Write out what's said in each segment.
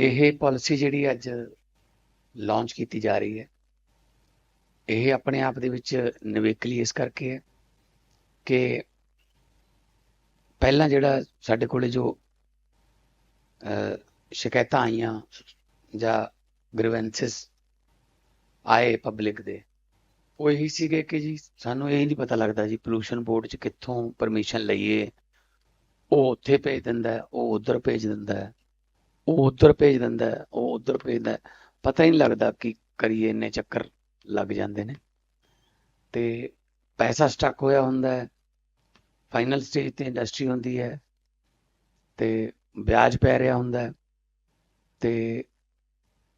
ਇਹ ਪਾਲਿਸੀ ਜਿਹੜੀ ਅੱਜ ਲਾਂਚ ਕੀਤੀ ਜਾ ਰਹੀ ਹੈ, ਇਹ ਆਪਣੇ ਆਪ ਦੇ ਵਿੱਚ ਨਿਵੇਕਲੀ ਇਸ ਕਰਕੇ ਹੈ ਕਿ ਪਹਿਲਾਂ ਜਿਹੜਾ ਸਾਡੇ ਕੋਲੇ ਜੋ ਸ਼ਿਕਾਇਤਾਂ ਆਈਆਂ ਜਾਂ ਗ੍ਰੀਵੈਂਸਸ ਆਏ ਪਬਲਿਕ ਦੇ, ਉਹ ਇਹੀ ਸੀਗੇ ਕਿ ਜੀ ਸਾਨੂੰ ਇਹ ਨਹੀਂ ਪਤਾ ਲੱਗਦਾ ਜੀ ਪੋਲੂਸ਼ਨ ਬੋਰਡ 'ਚ ਕਿੱਥੋਂ ਪਰਮਿਸ਼ਨ ਲਈਏ, ਉਹ ਉੱਥੇ ਭੇਜ ਦਿੰਦਾ, ਉਹ ਉਧਰ ਭੇਜ ਦਿੰਦਾ ਉਹ ਉਧਰ ਭੇਜ ਦਿੰਦਾ ਉਹ ਉਧਰ ਭੇਜਦਾ ਪਤਾ ਹੀ ਨਹੀਂ ਲੱਗਦਾ ਕਿ ਕਰੀਏ ਇੰਨੇ ਚੱਕਰ ਲੱਗ ਜਾਂਦੇ ਨੇ। ਤੇ ਪੈਸਾ ਸਟਕ ਹੋਇਆ ਹੁੰਦਾ ਹੈ। ਫਾਈਨਲ ਸਟੇਜ ਤੇ ਇੰਡਸਟਰੀ ਹੁੰਦੀ ਹੈ। ਤੇ ਵਿਆਜ ਪੈ ਰਿਹਾ ਹੁੰਦਾ ਹੈ। ਤੇ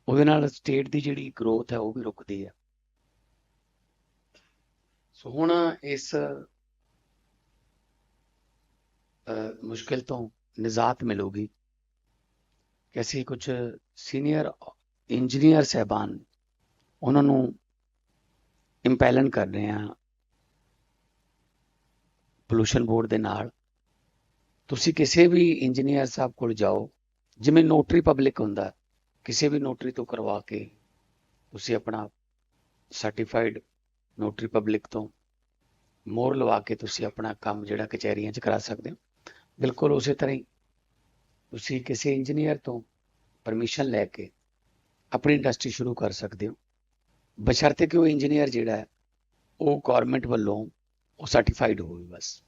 ਉਹਦੇ ਨਾਲ ਸਟੇਟ ਦੀ ਜਿਹੜੀ ਗਰੋਥ ਹੈ, ਉਹ ਵੀ ਰੁਕਦੀ ਹੈ। ਸੋ ਹੁਣ ਇਸ ਮੁਸ਼ਕਿਲ ਤੋਂ ਨਿਜਾਤ ਮਿਲੂਗੀ। ਕਿ ਅਸੀਂ ਕੁਝ ਸੀਨੀਅਰ ਇੰਜੀਨੀਅਰ ਸਹਿਬਾਨ ਉਹਨਾਂ ਨੂੰ ਇੰਪੈਲਨ ਕਰ ਰਹੇ ਹਾਂ ਪੋਲੂਸ਼ਨ ਬੋਰਡ ਦੇ ਨਾਲ। ਤੁਸੀਂ ਕਿਸੇ ਵੀ ਇੰਜੀਨੀਅਰ ਸਾਹਿਬ ਕੋਲ ਜਾਓ, ਜਿਵੇਂ ਨੋਟਰੀ ਪਬਲਿਕ ਹੁੰਦਾ, ਕਿਸੇ ਵੀ ਨੋਟਰੀ ਤੋਂ ਕਰਵਾ ਕੇ ਤੁਸੀਂ ਆਪਣਾ ਸਰਟੀਫਾਈਡ ਨੋਟਰੀ ਪਬਲਿਕ ਤੋਂ ਮੋਹਰ ਲਵਾ ਕੇ ਤੁਸੀਂ ਆਪਣਾ ਕੰਮ ਜਿਹੜਾ ਕਚਹਿਰੀਆਂ 'ਚ ਕਰਾ ਸਕਦੇ ਹੋ। ਬਿਲਕੁਲ ਉਸੇ ਤਰ੍ਹਾਂ ਹੀ ਤੁਸੀਂ ਕਿਸੇ ਇੰਜੀਨੀਅਰ ਤੋਂ ਪਰਮਿਸ਼ਨ ਲੈ ਕੇ ਆਪਣੀ ਇੰਡਸਟਰੀ ਸ਼ੁਰੂ ਕਰ ਸਕਦੇ ਹੋ। ਬਸ਼ਰਤੇ ਕਿ ਉਹ ਇੰਜੀਨੀਅਰ ਜਿਹੜਾ ਹੈ, ਉਹ ਗਵਰਨਮੈਂਟ ਵੱਲੋਂ ਉਹ ਸਰਟੀਫਾਈਡ ਹੋਵੇ ਬਸ।